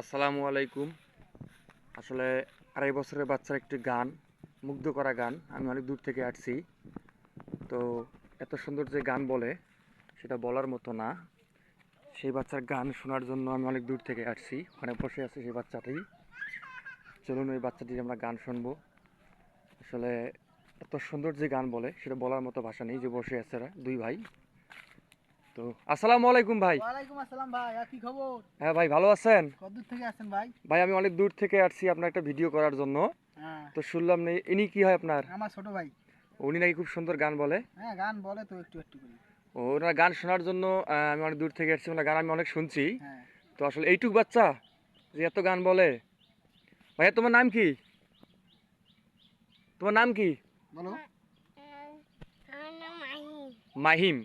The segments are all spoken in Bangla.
আসসালামু আলাইকুম। আসলে আড়াই বছরের বাচ্চার একটি গান, মুগ্ধ করা গান, আমি অনেক দূর থেকে আসছি। তো এত সুন্দর যে গান বলে, সেটা বলার মতো না। সেই বাচ্চার গান শোনার জন্য আমি অনেক দূর থেকে আসছি, ওখানে বসে আছে সেই বাচ্চাটি। চলুন ওই বাচ্চাটির আমরা গান শুনব। আসলে এত সুন্দর যে গান বলে, সেটা বলার মতো ভাষা নেই, যে বসে আছে দুই ভাই। তো আসসালামু আলাইকুম ভাই। ওয়ালাইকুম আসসালাম ভাই আর কি খবর? হ্যাঁ ভাই ভালো আছেন? কতদূর থেকে আসছেন ভাই? ভাই আমি অনেক দূর থেকে আসছি আপনার একটা ভিডিও করার জন্য। হ্যাঁ। তো শুনলাম নেই ইনি কি হয় আপনার? আমার ছোট ভাই। উনি নাকি খুব সুন্দর গান বলে। হ্যাঁ গান বলে তো একটু একটু করে। ও ওনার গান শোনার জন্য আমি অনেক দূর থেকে আসছি ওনার গান আমি অনেক শুনছি। হ্যাঁ। তো আসলে এইটুক বাচ্চা যে এত গান বলে। ভাইয়া তোমার নাম কি? তোমার নাম কি? বলো। আমার নাম আহিম মাহিম।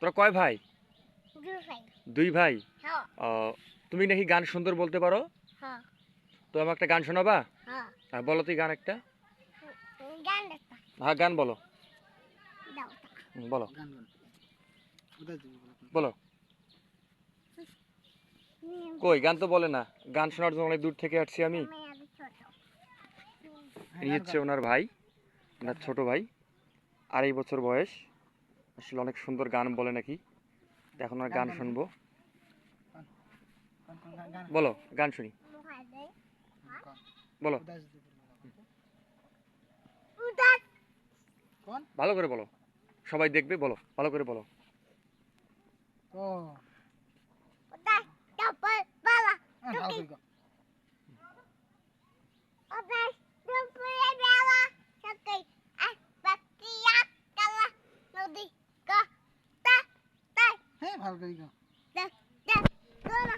তোরা কয় ভাই? দুই ভাই। হ্যাঁ। তুমি নাকি গান সুন্দর বলতে পারো? হ্যাঁ। তো আমার একটা গান শোনাবা? হ্যাঁ। আর বলো তুই গান একটা। হ্যাঁ গান বলো। বলো। বলো? বলো কই? গান তো বলে না। গান শোনার জন্য অনেক দূর থেকে আসছি আমি। এই হচ্ছে ওনার ভাই। ওনার ছোট ভাই। আড়াই বছর বয়স। আসলে অনেক সুন্দর গান বলে নাকি? এখন আর গান শুনব। বলো গান শুনি। বলো। ভালো করে বলো। সবাই দেখবে বলো ভালো করে বলো। ও। 太好了，这个。来来，哥。